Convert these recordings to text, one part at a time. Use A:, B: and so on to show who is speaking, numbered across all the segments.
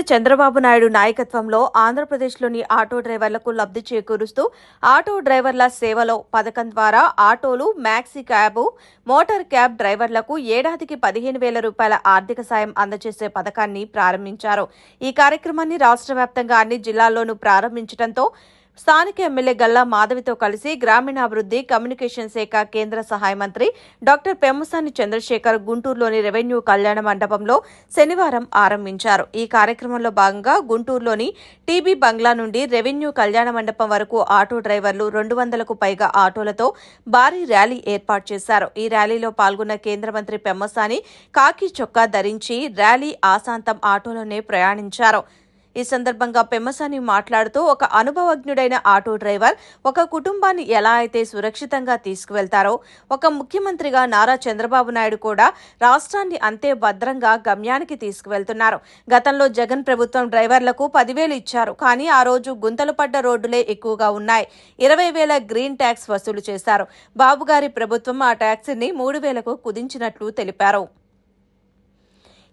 A: ముఖ్యమంత్రి చంద్రబాబు నాయుడు నాయకత్వంలో ఆంధ్రప్రదేశ్లోని ఆటో డ్రైవర్లకు లబ్ధి చేకూరుస్తూ ఆటో డ్రైవర్ల సేవలో పథకం ద్వారా ఆటోలు మ్యాక్సీ క్యాబ్ మోటార్ క్యాబ్ డ్రైవర్లకు ఏడాదికి పదిహేను వేల రూపాయల ఆర్థిక సాయం అందజేసే పథకాన్ని ప్రారంభించారు. ఈ కార్యక్రమాన్ని రాష్ట్ర వ్యాప్తంగా అన్ని జిల్లాల్లోనూ ప్రారంభించడంతో స్థానిక ఎమ్మెల్యే గల్లా మాధవితో కలిసి గ్రామీణాభివృద్ధి కమ్యూనికేషన్ శాఖ కేంద్ర సహాయ మంత్రి డాక్టర్ పెమ్మసాని చంద్రశేఖర్ గుంటూరులోని రెవెన్యూ కళ్యాణ మండపంలో శనివారం ఆరంభించారు. ఈ కార్యక్రమంలో భాగంగా గుంటూరులోని టీబీ బంగ్లా నుండి రెవెన్యూ కళ్యాణ మండపం వరకు ఆటో డ్రైవర్లు రెండు వందలకు పైగా ఆటోలతో భారీ ర్యాలీ ఏర్పాటు చేశారు. ఈ ర్యాలీలో పాల్గొన్న కేంద్ర మంత్రి పెమ్మసాని కాకి చొక్కా ధరించి ర్యాలీ ఆశాంతం ఆటోలోనే ప్రయాణించారు. ఈ సందర్భంగా పెమ్మసాని మాట్లాడుతూ ఒక అనుభవజ్ఞుడైన ఆటో డ్రైవర్ ఒక కుటుంబాన్ని ఎలా అయితే సురక్షితంగా తీసుకువెళ్తారో ఒక ముఖ్యమంత్రిగా నారా చంద్రబాబు నాయుడు కూడా రాష్ట్రాన్ని అంతే భద్రంగా గమ్యానికి తీసుకువెళ్తున్నారు. గతంలో జగన్ ప్రభుత్వం డ్రైవర్లకు పదివేలు ఇచ్చారు. కానీ ఆ రోజు గుంతలు పడ్డ రోడ్డులే ఎక్కువగా ఉన్నాయి. ఇరవై వేల గ్రీన్ ట్యాక్స్ వసూలు చేశారు. బాబుగారి ప్రభుత్వం ఆ ట్యాక్సీని మూడు వేలకు కుదించినట్లు తెలిపారు.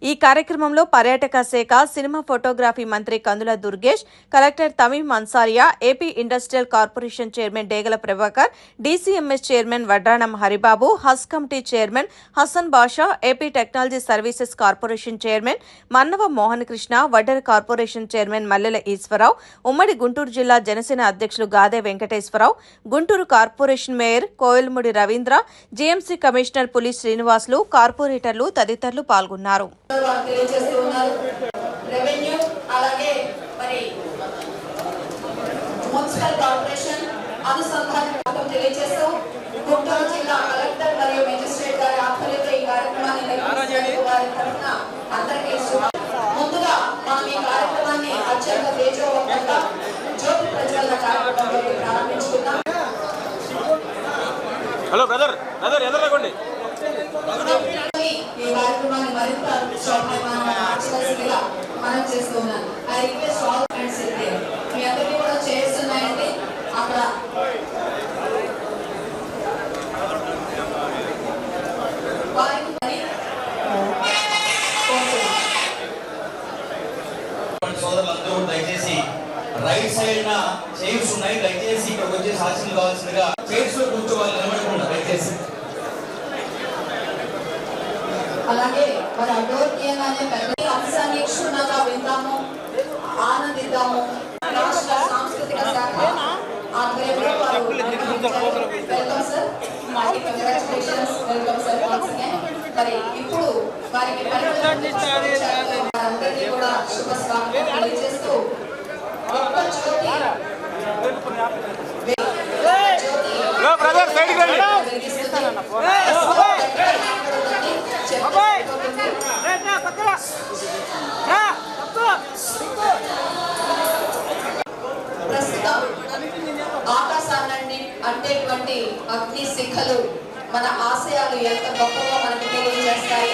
A: ఈ కార్యక్రమంలో పర్యాటక శాఖ సినిమా ఫోటోగ్రఫీ మంత్రి Kandula Durgesh collector Tameem Ansariya AP industrial corporation chairman Degala Prabhakar DCMS chairman Vadranam Haribabu Haj committee chairman Hasan Basha AP technology services corporation chairman Mannava Mohan Krishna Vaddera corporation chairman Mallela Eswararao ఉమ్మడి గుంటూరు జిల్లా జనసేన అధ్యక్షులు Gade Venkateswararao Guntur corporation mayor Koyalmudi Ravindra GMC commissioner Puli Srinivasulu కార్పొరేటర్లు తదితరులు పాల్గొన్నారు.
B: తెలియజేస్తూ ఉన్నారు. Revenue అలాగే మరి మున్సిపల్ కార్పొరేషన్ అనుసంధాన పథకం తెలియజేస్తూ గుంటూరు జిల్లా కలెక్టర్ మరియు మెజిస్ట్రేట్ గారి ఆధ్వర్యంలో ఈ కార్యక్రమాన్ని నిర్వహిస్తున్నందుకు వారి తరఫున అందరికీ శుభ ముందుగా మనం ఈ కార్యక్రమాన్ని అత్యంత తేజోవంతంగా జ్యోతి ప్రజ్వలన కార్యక్రమంలో ప్రారంభించుకుందాం.
C: హలో బ్రదర్ బ్రదర్ ఎదురుకోండి
B: కార్యక్రమాన్ని మరింత మార్చవలసిందిగా మనం చేస్తూ ఉన్నాం ఐ రిక్వెస్ట్ ఆల్ ఫ్రెండ్స్ అయితే మీ అందరికీ కూడా చేస్తున్నాయండి. అక్కడ
D: సోదరులందరూ దయచేసి రైట్ సైడ్ నా చైర్స్ ఉన్నాయి. దయచేసి ఇక్కడికి వచ్చేసి ఆశలు కావాల్సిందిగా చైర్స్లో కూర్చోవాలి నిలబడకుండా దయచేసి
B: అలాగే మరి ఆ డోర్ తీయగానే పెద్ద అంశాన్ని క్షుణ్ణంగా విందాము ఆనందిద్దాము. రాష్ట్ర సాంస్కృతిక శాఖ ఆధ్వర్యంలో వారు వెల్కమ్ సార్. మాకి congratulations welcome sir once again మరి ఇప్పుడు వారికి వారందరికీ కూడా శుభ స్వాగతం తెలియజేస్తూ ఒక్క జ్యోతి. జ్యోతి.
C: హలో బ్రదర్ సైడ్కి రండి
B: అగ్ని శిఖలు మన ఆశయాలు ఎంత గొప్పగా మనకు తెలియజేస్తాయి.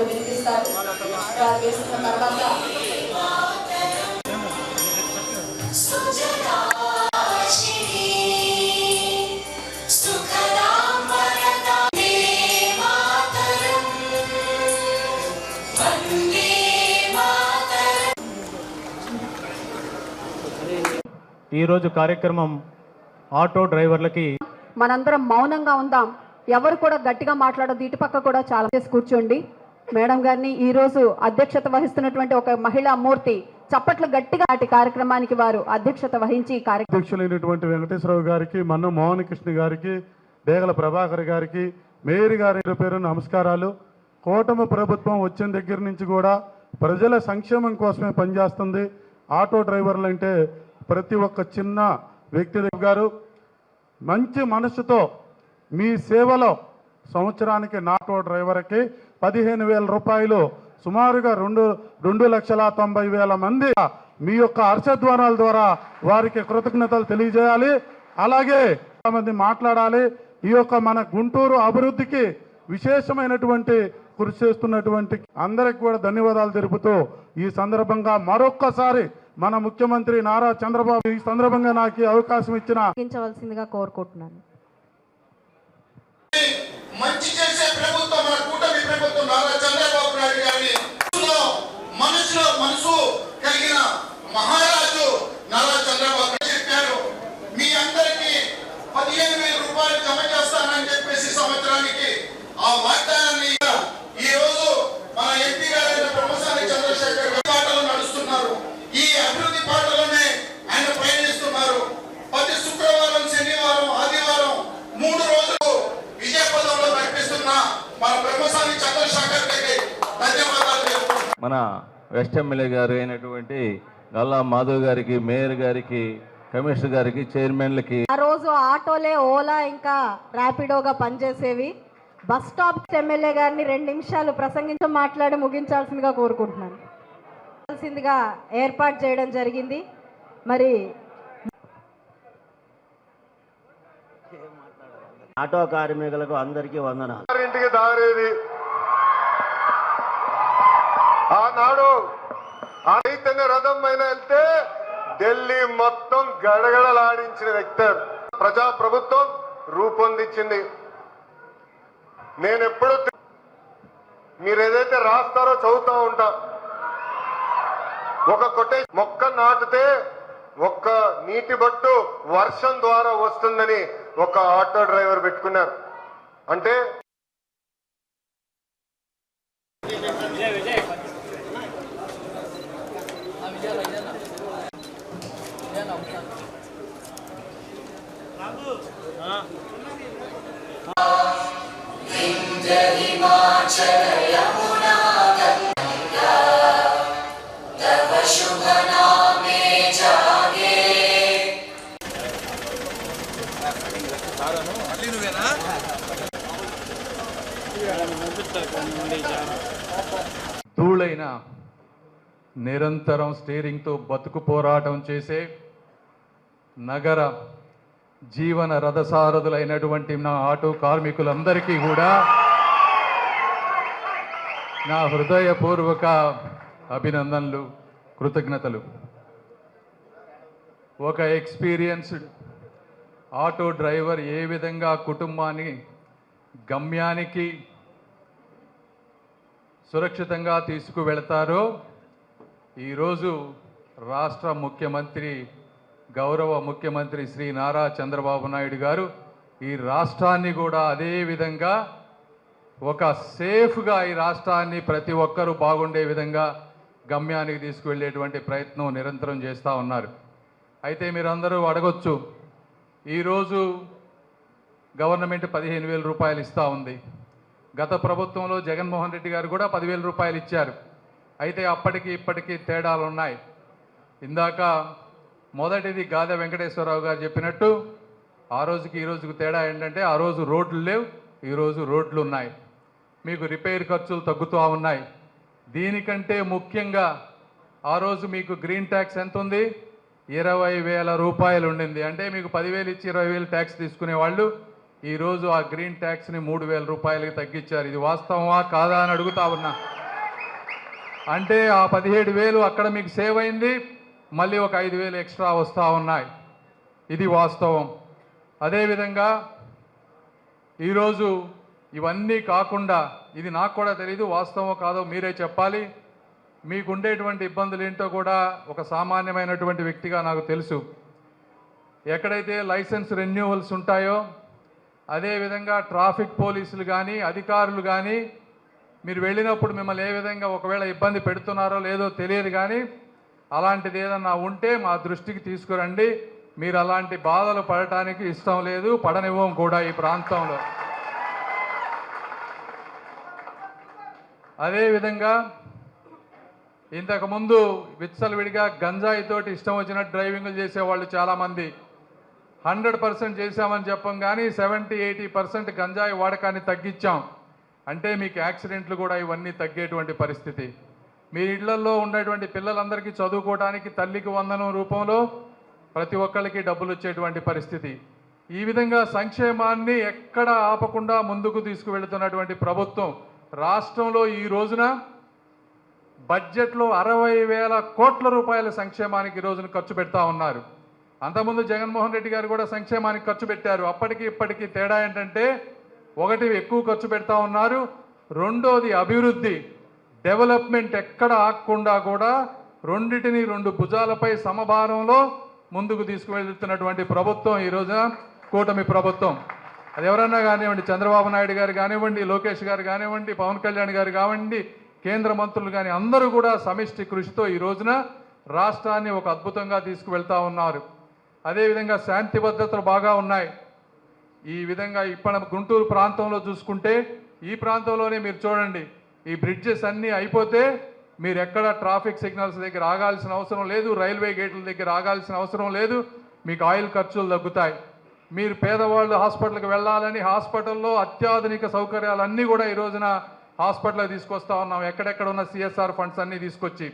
B: వినిపిస్తారు వారు వేసిన తర్వాత
E: ఈరోజు కార్యక్రమం ఆటో డ్రైవర్లకి
F: మనందరం మౌనంగా ఉందాం. ఎవరు కూడా గట్టిగా మాట్లాడదు ఇటుపక్క కూడా చాలా చేసి కూర్చోండి. మేడం గారిని ఈ రోజు అధ్యక్షత వహిస్తున్నటువంటి ఒక మహిళా మూర్తి చప్పట్లు గట్టిగా నాటి కార్యక్రమానికి వారు అధ్యక్షత వహించి
G: అధ్యక్షులైనటువంటి వెంకటేశ్వరరావు గారికి మన్న మోహన్ కృష్ణ గారికి డేగల ప్రభాకర్ గారికి మేయర్ గారి పేరు నమస్కారాలు. కూటమి ప్రభుత్వం వచ్చిన దగ్గర నుంచి కూడా ప్రజల సంక్షేమం కోసమే పనిచేస్తుంది. ఆటో డ్రైవర్లు అంటే ప్రతి ఒక్క చిన్న వ్యక్తి గారు మంచి మనసుతో మీ సేవలో సంవత్సరానికి నాటో డ్రైవర్కి పదిహేను వేల రూపాయలు సుమారుగా రెండు రెండు లక్షల తొంభై వేల మంది మీ యొక్క హర్షధ్వానాల ద్వారా వారికి కృతజ్ఞతలు తెలియజేయాలి. అలాగే మంది మాట్లాడాలి. ఈ యొక్క మన గుంటూరు అభివృద్ధికి విశేషమైనటువంటి కృషి చేస్తున్నటువంటి అందరికి కూడా ధన్యవాదాలు తెలుపుతూ ఈ సందర్భంగా మరొక్కసారి మన ముఖ్యమంత్రి నారా చంద్రబాబు ఈ సందర్భంగా నాకు ఈ అవకాశం ఇచ్చిన
F: కోరుకుంటున్నాను.
H: వెస్ట్ ఎమ్మెల్యే గారు అయినటువంటి గల్లా మాధవ్ గారికి మేయర్ గారికి కమిషనర్ గారికి చైర్మన్లకి.
F: ఆ రోజు ఆటోలే ఓలా ఇంకా ర్యాపిడోగా పనిచేసేవి. బస్ స్టాప్ ఎమ్మెల్యే గారిని రెండు నిమిషాలు ప్రసంగించి మాట్లాడి ముగించాల్సిందిగా కోరుకుంటున్నాను. కావాల్సిందిగా ఏర్పాటు చేయడం జరిగింది. మరి
E: ఆటో కార్మికులకు అందరికీ వందనాలు.
I: ఇంటికి దారేది. ఆనాడు ఆ రథం పైన వెళ్తే ఢిల్లీ మొత్తం గడగడలాడించిన వ్యక్తి ప్రజా ప్రభుత్వం రూపొందించింది. నేను ఎప్పుడు మీరు ఏదైతే రాస్తారో చదువుతా ఉంటా. ఒక కొట్టే మొక్క నాటితే ఒక్క నీటి బట్టు వర్షం ద్వారా వస్తుందని ఒక ఆటో డ్రైవర్ పెట్టుకున్నారు. అంటే
J: ధూళైన నిరంతరం స్టీరింగ్తో బతుకు పోరాటం చేసే నగర జీవన రథసారథులైనటువంటి నా ఆటో కార్మికులందరికీ కూడా నా హృదయపూర్వక అభినందనలు కృతజ్ఞతలు. ఒక ఎక్స్పీరియన్స్డ్ ఆటో డ్రైవర్ ఏ విధంగా కుటుంబాన్ని గమ్యానికి సురక్షితంగా తీసుకువెళతారో ఈరోజు రాష్ట్ర ముఖ్యమంత్రి గౌరవ ముఖ్యమంత్రి శ్రీ నారా చంద్రబాబు నాయుడు గారు ఈ రాష్ట్రాన్ని కూడా అదే విధంగా ఒక సేఫ్గా ఈ రాష్ట్రాన్ని ప్రతి ఒక్కరూ బాగుండే విధంగా గమ్యానికి తీసుకువెళ్ళేటువంటి ప్రయత్నం నిరంతరం చేస్తూ ఉన్నారు. అయితే మీరందరూ అడగొచ్చు ఈరోజు గవర్నమెంట్ పదిహేను వేల రూపాయలు ఇస్తూ ఉంది. గత ప్రభుత్వంలో జగన్మోహన్ రెడ్డి గారు కూడా పదివేల రూపాయలు ఇచ్చారు. అయితే అప్పటికి ఇప్పటికీ తేడాలు ఉన్నాయి. ఇందాక మొదటిది గాదె వెంకటేశ్వరరావు గారు చెప్పినట్టు ఆ రోజుకి ఈ రోజుకు తేడా ఏంటంటే ఆ రోజు రోడ్లు లేవు ఈరోజు రోడ్లు ఉన్నాయి. మీకు రిపేర్ ఖర్చులు తగ్గుతూ ఉన్నాయి. దీనికంటే ముఖ్యంగా ఆ రోజు మీకు గ్రీన్ ట్యాక్స్ ఎంత ఉంది ఇరవై వేల రూపాయలు ఉండింది. అంటే మీకు పదివేలు ఇచ్చి ఇరవై వేలు ట్యాక్స్ తీసుకునే వాళ్ళు ఈరోజు ఆ గ్రీన్ ట్యాక్స్ని మూడు వేల రూపాయలకి తగ్గించారు. ఇది వాస్తవమా కాదా అని అడుగుతా ఉన్నా. అంటే ఆ పదిహేడు వేలు అక్కడ మీకు సేవ్ అయింది. మళ్ళీ ఒక ఐదు వేలు ఎక్స్ట్రా వస్తూ ఉన్నాయి. ఇది వాస్తవం. అదేవిధంగా ఈరోజు ఇవన్నీ కాకుండా ఇది నాకు కూడా తెలియదు వాస్తవం కాదో మీరే చెప్పాలి. మీకు ఉండేటువంటి ఇబ్బందులు ఏంటో కూడా ఒక సామాన్యమైనటువంటి వ్యక్తిగా నాకు తెలుసు. ఎక్కడైతే లైసెన్స్ రెన్యూవల్స్ ఉంటాయో అదేవిధంగా ట్రాఫిక్ పోలీసులు కానీ అధికారులు కానీ మీరు వెళ్ళినప్పుడు మిమ్మల్ని ఏ విధంగా ఒకవేళ ఇబ్బంది పెడుతున్నారో లేదో తెలియదు కానీ అలాంటిది ఏదన్నా ఉంటే మా దృష్టికి తీసుకురండి. మీరు అలాంటి బాధలు పడటానికి ఇష్టం లేదు పడనివ్వం కూడా ఈ ప్రాంతంలో. అదేవిధంగా ఇంతకుముందు విచ్చలవిడిగా గంజాయితోటి ఇష్టం వచ్చినట్టు డ్రైవింగ్లు చేసేవాళ్ళు చాలామంది. హండ్రెడ్ పర్సెంట్ చేశామని చెప్పం కానీ సెవెంటీ ఎయిటీ పర్సెంట్ గంజాయి వాడకాన్ని తగ్గించాం. అంటే మీకు యాక్సిడెంట్లు కూడా ఇవన్నీ తగ్గేటువంటి పరిస్థితి. మీ ఇళ్ళలో ఉండేటువంటి పిల్లలందరికీ చదువుకోవడానికి తల్లికి వందనం రూపంలో ప్రతి ఒక్కరికి డబ్బులు వచ్చేటువంటి పరిస్థితి. ఈ విధంగా సంక్షేమాన్ని ఎక్కడ ఆపకుండా ముందుకు తీసుకువెళుతున్నటువంటి ప్రభుత్వం రాష్ట్రంలో ఈ రోజున బడ్జెట్లో అరవై వేల కోట్ల రూపాయల సంక్షేమానికి ఈ రోజున ఖర్చు పెడతా ఉన్నారు. అంతకుముందు జగన్మోహన్ రెడ్డి గారు కూడా సంక్షేమానికి ఖర్చు పెట్టారు. అప్పటికి ఇప్పటికీ తేడా ఏంటంటే ఒకటి ఎక్కువ ఖర్చు పెడతా ఉన్నారు. రెండోది అభివృద్ధి. డెవలప్మెంట్ ఎక్కడ ఆగకుండా కూడా రెండిటిని రెండు భుజాలపై సమభారంలో ముందుకు తీసుకువెళ్తున్నటువంటి ప్రభుత్వం ఈ రోజున కూటమి ప్రభుత్వం. అది ఎవరన్నా కానివ్వండి చంద్రబాబు నాయుడు గారు కానివ్వండి లోకేష్ గారు కానివ్వండి పవన్ కళ్యాణ్ గారు కానివ్వండి కేంద్ర మంత్రులు కానీ అందరూ కూడా సమిష్టి కృషితో ఈ రోజున రాష్ట్రాన్ని ఒక అద్భుతంగా తీసుకువెళ్తా ఉన్నారు. అదేవిధంగా శాంతి భద్రతలు బాగా ఉన్నాయి. ఈ విధంగా ఇప్పుడు గుంటూరు ప్రాంతంలో చూసుకుంటే ఈ ప్రాంతంలోనే మీరు చూడండి ఈ బ్రిడ్జెస్ అన్నీ అయిపోతే మీరు ఎక్కడ ట్రాఫిక్ సిగ్నల్స్ దగ్గర ఆగాల్సిన అవసరం లేదు రైల్వే గేట్ల దగ్గర ఆగాల్సిన అవసరం లేదు మీకు ఆయిల్ ఖర్చులు తగ్గుతాయి. మీరు పేదవాళ్ళు హాస్పిటల్కి వెళ్ళాలని హాస్పిటల్లో అత్యాధునిక సౌకర్యాలు అన్నీ కూడా ఈ రోజున హాస్పిటల్కి తీసుకొస్తా ఉన్నాం. ఎక్కడెక్కడ ఉన్న సిఎస్ఆర్ ఫండ్స్ అన్నీ తీసుకొచ్చి.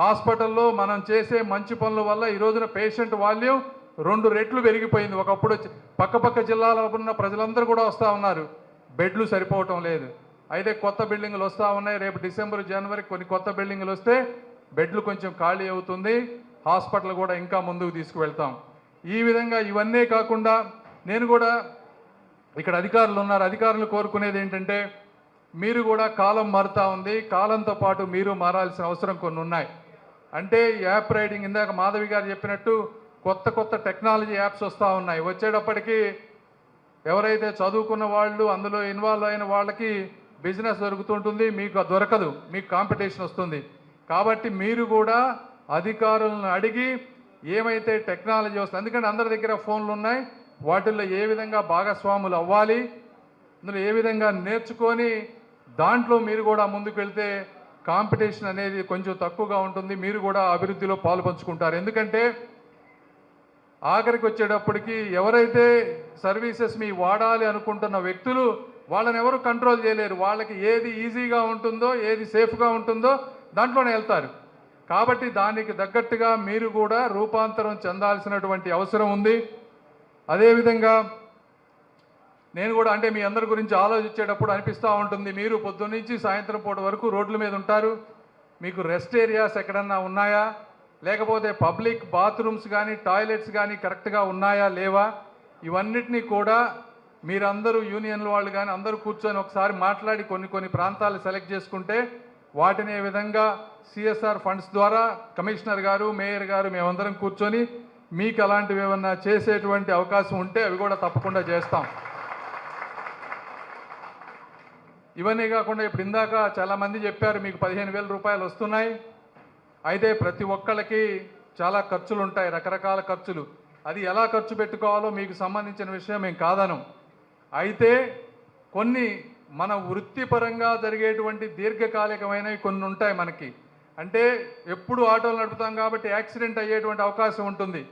J: హాస్పిటల్లో మనం చేసే మంచి పనుల వల్ల ఈ రోజున పేషెంట్ వాల్యూమ్ రెండు రెట్లు పెరిగిపోయింది. ఒకప్పుడు వచ్చి- పక్క పక్క జిల్లాలో ఉన్న ప్రజలందరూ కూడా వస్తూ ఉన్నారు. బెడ్లు సరిపోవటం లేదు. అయితే కొత్త బిల్డింగులు వస్తూ ఉన్నాయి. రేపు డిసెంబర్ జనవరి కొన్ని కొత్త బిల్డింగ్లు వస్తే బెడ్లు కొంచెం ఖాళీ అవుతుంది. హాస్పిటల్ కూడా ఇంకా ముందుకు తీసుకువెళ్తాం. ఈ విధంగా ఇవన్నీ కాకుండా నేను కూడా ఇక్కడ అధికారులు ఉన్నారు. అధికారులు కోరుకునేది ఏంటంటే మీరు కూడా కాలం మారుతూ ఉంది. కాలంతో పాటు మీరు మారాల్సిన అవసరం కొన్ని ఉన్నాయి. అంటే యాప్ రైడింగ్ ఇందాక మాధవి గారు చెప్పినట్టు కొత్త కొత్త టెక్నాలజీ యాప్స్ వస్తూ ఉన్నాయి. వచ్చేటప్పటికి ఎవరైతే చదువుకున్న వాళ్ళు అందులో ఇన్వాల్వ్ అయిన వాళ్ళకి బిజినెస్ దొరుకుతుంటుంది. మీకు అది దొరకదు. మీకు కాంపిటీషన్ వస్తుంది. కాబట్టి మీరు కూడా అధికారులను అడిగి ఏమైతే టెక్నాలజీ వస్తుంది ఎందుకంటే అందరి దగ్గర ఫోన్లు ఉన్నాయి వాటిల్లో ఏ విధంగా భాగస్వాములు అవ్వాలి అందులో ఏ విధంగా నేర్చుకొని దాంట్లో మీరు కూడా ముందుకు వెళ్తే కాంపిటీషన్ అనేది కొంచెం తక్కువగా ఉంటుంది మీరు కూడా అభివృద్ధిలో పాలు పంచుకుంటారు ఎందుకంటే ఆఖరికి వచ్చేటప్పటికి ఎవరైతే సర్వీసెస్ మీ వాడాలి అనుకుంటున్న వ్యక్తులు వాళ్ళని ఎవరు కంట్రోల్ చేయలేరు. వాళ్ళకి ఏది ఈజీగా ఉంటుందో ఏది సేఫ్గా ఉంటుందో దాంట్లోనే వెళ్తారు. కాబట్టి దానికి తగ్గట్టుగా మీరు కూడా రూపాంతరం చెందాల్సినటువంటి అవసరం ఉంది. అదేవిధంగా నేను కూడా అంటే మీ అందరి గురించి ఆలోచించేటప్పుడు అనిపిస్తూ ఉంటుంది. మీరు పొద్దున్నీ సాయంత్రం పూట వరకు రోడ్ల మీద ఉంటారు. మీకు రెస్ట్ ఏరియాస్ ఎక్కడన్నా ఉన్నాయా? లేకపోతే పబ్లిక్ బాత్రూమ్స్ కానీ టాయిలెట్స్ కానీ కరెక్ట్గా ఉన్నాయా లేవా? ఇవన్నిటినీ కూడా మీరందరూ యూనియన్ వాళ్ళు కానీ అందరూ కూర్చొని ఒకసారి మాట్లాడి కొన్ని కొన్ని ప్రాంతాలు సెలెక్ట్ చేసుకుంటే వాటిని ఏ విధంగా సిఎస్ఆర్ ఫండ్స్ ద్వారా కమిషనర్ గారు మేయర్ గారు మేమందరం కూర్చొని మీకు అలాంటివి ఏమన్నా చేసేటువంటి అవకాశం ఉంటే అవి కూడా తప్పకుండా చేస్తాం. ఇవన్నీ కాకుండా ఇప్పుడు ఇందాక చాలామంది చెప్పారు మీకు పదిహేను వేల రూపాయలు వస్తున్నాయి. అయితే ప్రతి ఒక్కళ్ళకి చాలా ఖర్చులు ఉంటాయి రకరకాల ఖర్చులు. అది ఎలా ఖర్చు పెట్టుకోవాలో మీకు సంబంధించిన విషయం మేము కాదనం. అయితే కొన్ని మన వృత్తిపరంగా జరిగేటువంటి దీర్ఘకాలికమైనవి కొన్ని ఉంటాయి మనకి. అంటే ఎప్పుడు ఆటోలు నడుపుతాం కాబట్టి యాక్సిడెంట్ అయ్యేటువంటి అవకాశం ఉంటుంది.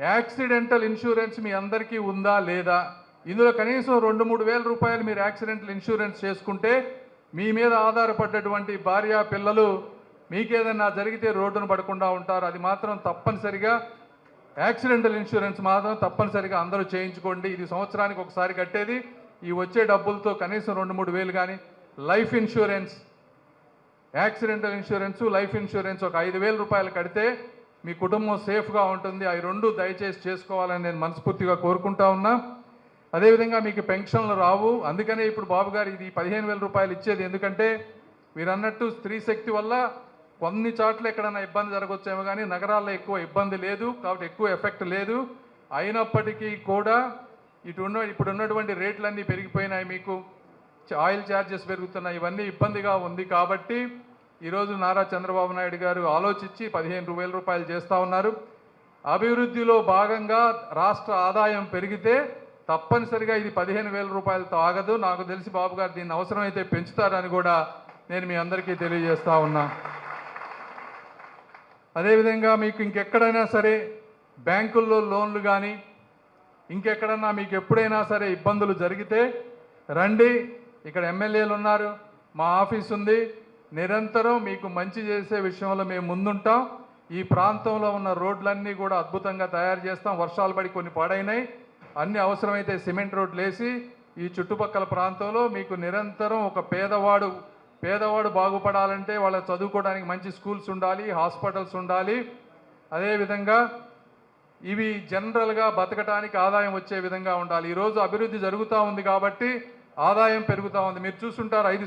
J: యాక్సిడెంటల్ ఇన్సూరెన్స్ మీ అందరికీ ఉందా లేదా? ఇందులో కనీసం రెండు మూడు వేల రూపాయలు మీరు యాక్సిడెంటల్ ఇన్సూరెన్స్ చేసుకుంటే మీ మీద ఆధారపడ్డటువంటి భార్య పిల్లలు మీకేదన్నా జరిగితే రోడ్డున పడకుండా ఉంటారు. అది మాత్రం తప్పనిసరిగా యాక్సిడెంటల్ ఇన్సూరెన్స్ మాత్రం తప్పనిసరిగా అందరూ చేయించుకోండి. ఇది సంవత్సరానికి ఒకసారి కట్టేది. ఈ వచ్చే డబ్బులతో కనీసం రెండు మూడు వేలు కానీ life insurance accidental insurance life insurance ఒక ఐదు వేల రూపాయలు కడితే మీ కుటుంబం సేఫ్గా ఉంటుంది. అవి రెండు దయచేసి చేసుకోవాలని నేను మనస్ఫూర్తిగా కోరుకుంటా ఉన్నా. అదేవిధంగా మీకు పెన్షన్లు రావు. అందుకనే ఇప్పుడు బాబు గారు ఇది పదిహేను వేల రూపాయలు ఇచ్చేది. ఎందుకంటే మీరు అన్నట్టు స్త్రీ శక్తి వల్ల కొన్ని చోట్ల ఎక్కడైనా ఇబ్బంది జరగవచ్చేమో కానీ నగరాల్లో ఎక్కువ ఇబ్బంది లేదు. కాబట్టి ఎక్కువ ఎఫెక్ట్ లేదు. అయినప్పటికీ కూడా ఇటు ఉన్న ఇప్పుడు ఉన్నటువంటి రేట్లన్నీ పెరిగిపోయినాయి మీకు. చ- ఆయిల్ ఛార్జెస్ పెరుగుతున్నాయి. ఇవన్నీ ఇబ్బందిగా ఉంది కాబట్టి ఈరోజు నారా చంద్రబాబు నాయుడు గారు ఆలోచించి పదిహేను వేల రూపాయలు చేస్తూ ఉన్నారు. అభివృద్ధిలో భాగంగా రాష్ట్ర ఆదాయం పెరిగితే తప్పనిసరిగా ఇది పదిహేను వేల రూపాయలతో ఆగదు. నాకు తెలిసి బాబు గారు దీన్ని అవసరమైతే పెంచుతారని కూడా నేను మీ అందరికీ తెలియజేస్తా ఉన్నా. అదేవిధంగా మీకు ఇంకెక్కడైనా సరే బ్యాంకుల్లో లోన్లు కానీ ఇంకెక్కడన్నా మీకు ఎప్పుడైనా సరే ఇబ్బందులు జరిగితే రండి. ఇక్కడ ఎమ్మెల్యేలు ఉన్నారు. మా ఆఫీస్ ఉంది. నిరంతరం మీకు మంచి చేసే విషయంలో మేము ముందుంటాం. ఈ ప్రాంతంలో ఉన్న రోడ్లన్నీ కూడా అద్భుతంగా తయారు చేస్తాం. వర్షాలు పడి కొన్ని పాడైనాయి. అన్ని అవసరమైతే సిమెంట్ రోడ్లు వేసి ఈ చుట్టుపక్కల ప్రాంతంలో మీకు నిరంతరం ఒక పేదవాడు పేదవాడు బాగుపడాలంటే వాళ్ళ చదువుకోవడానికి మంచి స్కూల్స్ ఉండాలి హాస్పిటల్స్ ఉండాలి. అదేవిధంగా ఇవి జనరల్గా బతకటానికి ఆదాయం వచ్చే విధంగా ఉండాలి. ఈరోజు అభివృద్ధి జరుగుతూ ఉంది కాబట్టి ఆదాయం పెరుగుతూ ఉంది. మీరు చూసుంటారు ఐదు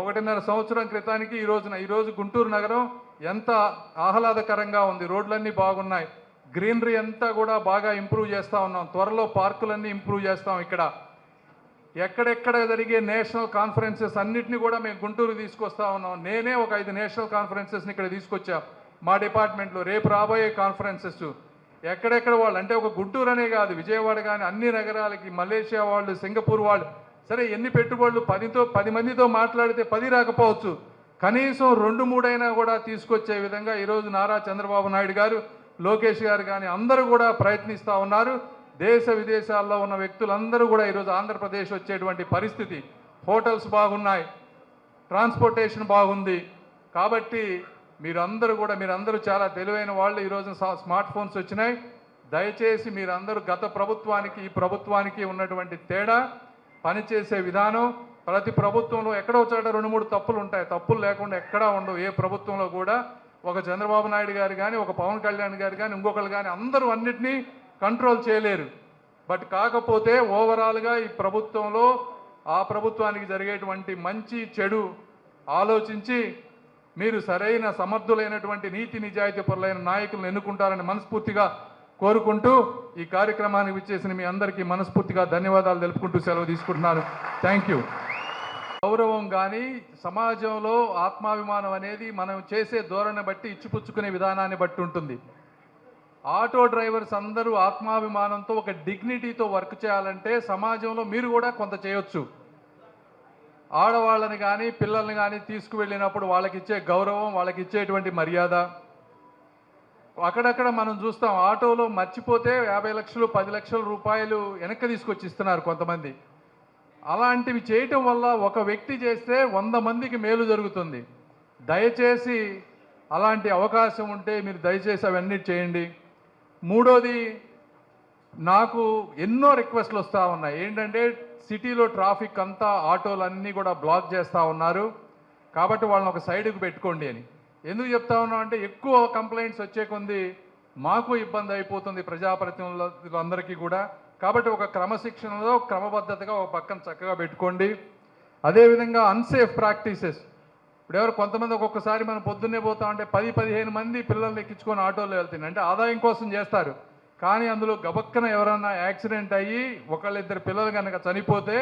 J: ఒకటిన్నర సంవత్సరం క్రితానికి ఈ రోజున ఈరోజు గుంటూరు నగరం ఎంత ఆహ్లాదకరంగా ఉంది. రోడ్లన్నీ బాగున్నాయి. గ్రీనరీ అంతా కూడా బాగా ఇంప్రూవ్ చేస్తూ ఉన్నాం. త్వరలో పార్కులన్నీ ఇంప్రూవ్ చేస్తాం ఇక్కడ. ఎక్కడెక్కడ జరిగే నేషనల్ కాన్ఫరెన్సెస్ అన్నిటిని కూడా మేము గుంటూరు తీసుకొస్తా ఉన్నాం. నేనే ఒక ఐదు నేషనల్ కాన్ఫరెన్సెస్ని ఇక్కడ తీసుకొచ్చా మా డిపార్ట్మెంట్లో. రేపు రాబోయే కాన్ఫరెన్సెస్. ఎక్కడెక్కడ వాళ్ళు? అంటే ఒక గుంటూరు అనే కాదు విజయవాడ కానీ అన్ని నగరాలకి మలేషియా వాళ్ళు సింగపూర్ వాళ్ళు. సరే ఎన్ని పెట్టుబడులు? పదితో పది మందితో మాట్లాడితే పది రాకపోవచ్చు. కనీసం రెండు మూడైనా కూడా తీసుకొచ్చే విధంగా ఈరోజు నారా చంద్రబాబు నాయుడు గారు లోకేష్ గారు కానీ అందరూ కూడా ప్రయత్నిస్తూ ఉన్నారు. దేశ విదేశాల్లో ఉన్న వ్యక్తులందరూ కూడా ఈరోజు ఆంధ్రప్రదేశ్ వచ్చేటువంటి పరిస్థితి. హోటల్స్ బాగున్నాయి. ట్రాన్స్పోర్టేషన్ బాగుంది. కాబట్టి మీరందరూ కూడా మీరందరూ చాలా తెలివైన వాళ్ళు. ఈరోజు స్మార్ట్ ఫోన్స్ వచ్చినాయి. దయచేసి మీరందరూ గత ప్రభుత్వానికి ఈ ప్రభుత్వానికి ఉన్నటువంటి తేడా పనిచేసే విధానం ప్రతి ప్రభుత్వంలో ఎక్కడో చోట రెండు మూడు తప్పులు ఉంటాయి. తప్పులు లేకుండా ఎక్కడా ఉండవు. ఏ ప్రభుత్వంలో కూడా ఒక చంద్రబాబు నాయుడు గారు కానీ ఒక పవన్ కళ్యాణ్ గారు కానీ ఇంకొకరు కానీ అందరూ అన్నిటినీ కంట్రోల్ చేయలేరు. బట్ కాకపోతే ఓవరాల్గా ఈ ప్రభుత్వంలో ఆ ప్రభుత్వానికి జరిగేటువంటి మంచి చెడు ఆలోచించి మీరు సరైన సమర్థులైనటువంటి నీతి నిజాయితీ పరులైన నాయకులను ఎన్నుకుంటారని మనస్ఫూర్తిగా కోరుకుంటూ ఈ కార్యక్రమానికి విచ్చేసిన మీ అందరికీ మనస్ఫూర్తిగా ధన్యవాదాలు తెలుపుకుంటూ సెలవు తీసుకుంటున్నాను. థ్యాంక్ యూ గౌరవం కానీ సమాజంలో ఆత్మాభిమానం అనేది మనం చేసే ధోరణి బట్టి ఇచ్చిపుచ్చుకునే విధానాన్ని బట్టి ఉంటుంది. ఆటో డ్రైవర్స్ అందరూ ఆత్మాభిమానంతో ఒక డిగ్నిటీతో వర్క్ చేయాలంటే సమాజంలో మీరు కూడా కొంత చేయొచ్చు. ఆడవాళ్ళని కానీ పిల్లల్ని కానీ తీసుకువెళ్ళినప్పుడు వాళ్ళకి ఇచ్చే గౌరవం వాళ్ళకి ఇచ్చేటువంటి మర్యాద. అక్కడక్కడ మనం చూస్తాం ఆటోలో మర్చిపోతే యాభై లక్షలు పది లక్షల రూపాయలు వెనక్కి తీసుకొచ్చి ఇస్తున్నారు కొంతమంది. అలాంటివి చేయటం వల్ల ఒక వ్యక్తి చేస్తే వంద మందికి మేలు జరుగుతుంది. దయచేసి అలాంటి అవకాశం ఉంటే మీరు దయచేసి అవన్నీ చేయండి. మూడోది నాకు ఎన్నో రిక్వెస్ట్లు వస్తూ ఉన్నాయి. ఏంటంటే సిటీలో ట్రాఫిక్ అంతా ఆటోలు అన్నీ కూడా బ్లాక్ చేస్తూ ఉన్నారు. కాబట్టి వాళ్ళని ఒక సైడ్కి పెట్టుకోండి అని. ఎందుకు చెప్తా ఉన్నాం అంటే ఎక్కువ కంప్లైంట్స్ వచ్చే కొంది మాకు ఇబ్బంది అయిపోతుంది ప్రజాప్రతినిధులందరికీ కూడా. కాబట్టి ఒక క్రమశిక్షణలో క్రమబద్ధతగా ఒక పక్కన చక్కగా పెట్టుకోండి. అదేవిధంగా అన్సేఫ్ ప్రాక్టీసెస్ ఇప్పుడు ఎవరు కొంతమంది ఒక్కొక్కసారి మనం పొద్దున్నే పోతా ఉంటే పది పదిహేను మంది పిల్లల్ని ఎక్కించుకొని ఆటోలో వెళ్తుంది అంటే ఆదాయం కోసం చేస్తారు. కానీ అందులో గబక్కన ఎవరన్నా యాక్సిడెంట్ అయ్యి ఒకళ్ళిద్దరు పిల్లలు కనుక చనిపోతే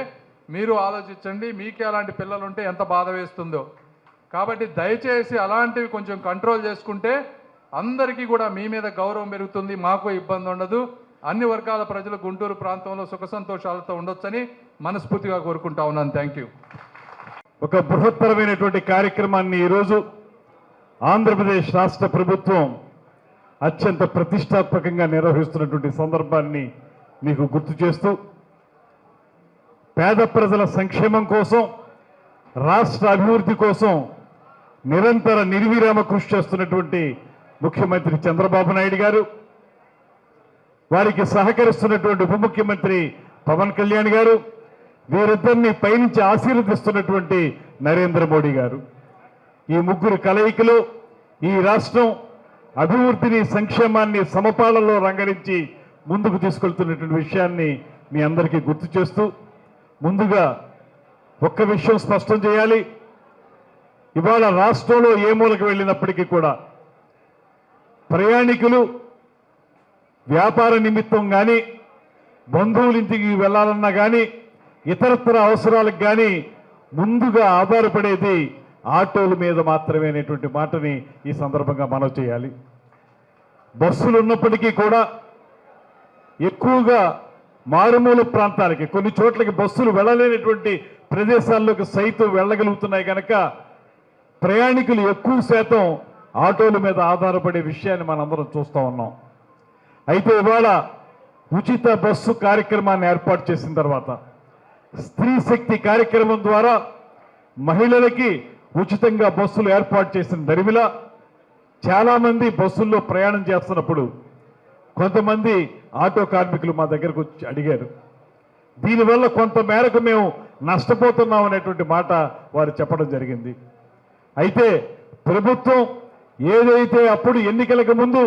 J: మీరు ఆలోచించండి మీకే అలాంటి పిల్లలు ఉంటే ఎంత బాధ వేస్తుందో. కాబట్టి దయచేసి అలాంటివి కొంచెం కంట్రోల్ చేసుకుంటే అందరికీ కూడా మీ మీద గౌరవం పెరుగుతుంది మాకు ఇబ్బంది ఉండదు. అన్ని వర్గాల ప్రజలు గుంటూరు ప్రాంతంలో సుఖ సంతోషాలతో ఉండొచ్చని మనస్ఫూర్తిగా కోరుకుంటా ఉన్నాను. థ్యాంక్ యూ
I: ఒక బృహత్తరమైనటువంటి కార్యక్రమాన్ని ఈరోజు ఆంధ్రప్రదేశ్ రాష్ట్ర ప్రభుత్వం అత్యంత ప్రతిష్టాత్మకంగా నిర్వహిస్తున్నటువంటి సందర్భాన్ని మీకు గుర్తు చేస్తూ పేద ప్రజల సంక్షేమం కోసం రాష్ట్ర అభివృద్ధి కోసం నిరంతర నిర్విరామ కృషి చేస్తున్నటువంటి ముఖ్యమంత్రి చంద్రబాబు నాయుడు గారు వారికి సహకరిస్తున్నటువంటి ఉప ముఖ్యమంత్రి పవన్ కళ్యాణ్ గారు వీరిద్దరిని పైనుంచి ఆశీర్వదిస్తున్నటువంటి నరేంద్ర మోడీ గారు. ఈ ముగ్గురు కలయికలో ఈ రాష్ట్రం అభివృద్ధిని సంక్షేమాన్ని సమపాలలో రంగరించి ముందుకు తీసుకెళ్తున్నటువంటి విషయాన్ని మీ అందరికీ గుర్తు చేస్తూ ముందుగా ఒక్క విషయం స్పష్టం చేయాలి. ఇవాళ రాష్ట్రంలో ఏ మూలకు వెళ్ళినప్పటికీ కూడా ప్రయాణికులు వ్యాపార నిమిత్తం కానీ బంధువుల ఇంటికి వెళ్ళాలన్నా కానీ ఇతరత్ర అవసరాలకు కానీ ముందుగా ఆధారపడేది ఆటోల మీద మాత్రమే అనేటువంటి మాటని ఈ సందర్భంగా మనం చేయాలి. బస్సులు ఉన్నప్పటికీ కూడా ఎక్కువగా మారుమూల ప్రాంతాలకి కొన్ని చోట్లకి బస్సులు వెళ్ళలేనటువంటి ప్రదేశాల్లోకి సైతం వెళ్ళగలుగుతున్నాయి కనుక ప్రయాణికులు ఎక్కువ శాతం ఆటోల మీద ఆధారపడే విషయాన్ని మనందరం చూస్తూ ఉన్నాం. అయితే ఇవాళ ఉచిత బస్సు కార్యక్రమాన్ని ఏర్పాటు చేసిన తర్వాత స్త్రీ శక్తి కార్యక్రమం ద్వారా మహిళలకి ఉచితంగా బస్సులు ఏర్పాటు చేసిన దరిమిలా చాలామంది బస్సుల్లో ప్రయాణం చేస్తున్నప్పుడు కొంతమంది ఆటో కార్మికులు మా దగ్గరకు వచ్చి అడిగారు. దీనివల్ల కొంత మేరకు మేము నష్టపోతున్నాం అనేటువంటి మాట వారు చెప్పడం జరిగింది. అయితే ప్రభుత్వం ఏదైతే అప్పుడు ఎన్నికలకు ముందు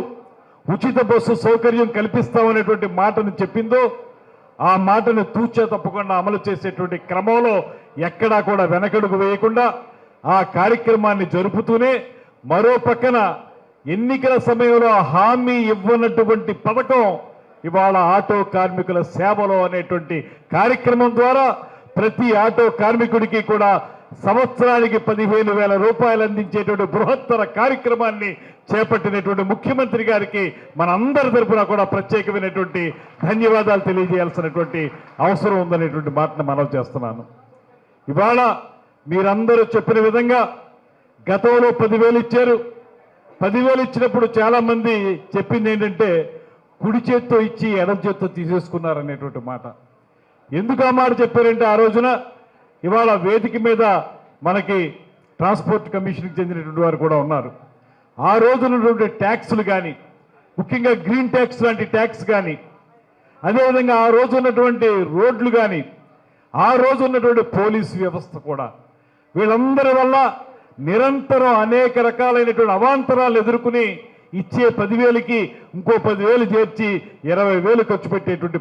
I: ఉచిత బస్సు సౌకర్యం కల్పిస్తామనేటువంటి మాటను చెప్పిందో ఆ మాటను తూచా తప్పకుండా అమలు చేసేటువంటి క్రమంలో ఎక్కడా కూడా వెనకడుగు వేయకుండా ఆ కార్యక్రమాన్ని జరుపుతూనే మరో పక్కన ఎన్నికల సమయంలో హామీ ఇవ్వనటువంటి పథకం ఇవాళ ఆటో కార్మికుల సేవలో అనేటువంటి కార్యక్రమం ద్వారా ప్రతి ఆటో కార్మికుడికి కూడా సంవత్సరానికి పదిహేను వేల రూపాయలు అందించేటువంటి బృహత్తర కార్యక్రమాన్ని చేపట్టినటువంటి ముఖ్యమంత్రి గారికి మనందరి తరఫున కూడా ప్రత్యేకమైనటువంటి ధన్యవాదాలు తెలియజేయాల్సినటువంటి అవసరం ఉందనేటువంటి మాటను మనం చేస్తున్నాను. ఇవాళ మీరందరూ చెప్పిన విధంగా గతంలో పదివేలు ఇచ్చారు. పదివేలు ఇచ్చినప్పుడు చాలామంది చెప్పింది ఏంటంటే కుడి చేత్తో ఇచ్చి ఎడం చేత్తో తీసేసుకున్నారనేటువంటి మాట. ఎందుకు ఆ మాట చెప్పారంటే ఆ రోజున ఇవాళ వేదిక మీద మనకి ట్రాన్స్పోర్ట్ కమిషన్కి చెందినటువంటి వారు కూడా ఉన్నారు. ఆ రోజునటువంటి ట్యాక్స్లు కానీ ముఖ్యంగా గ్రీన్ ట్యాక్స్ లాంటి ట్యాక్స్ కానీ అదేవిధంగా ఆ రోజు ఉన్నటువంటి రోడ్లు కానీ ఆ రోజు ఉన్నటువంటి పోలీసు వ్యవస్థ కూడా వీళ్ళందరి వల్ల నిరంతరం అనేక రకాలైనటువంటి అవాంతరాలు ఎదుర్కొని ఇచ్చే పదివేలకి ఇంకో పదివేలు చేర్చి ఇరవై వేలు ఖర్చు పెట్టేటువంటి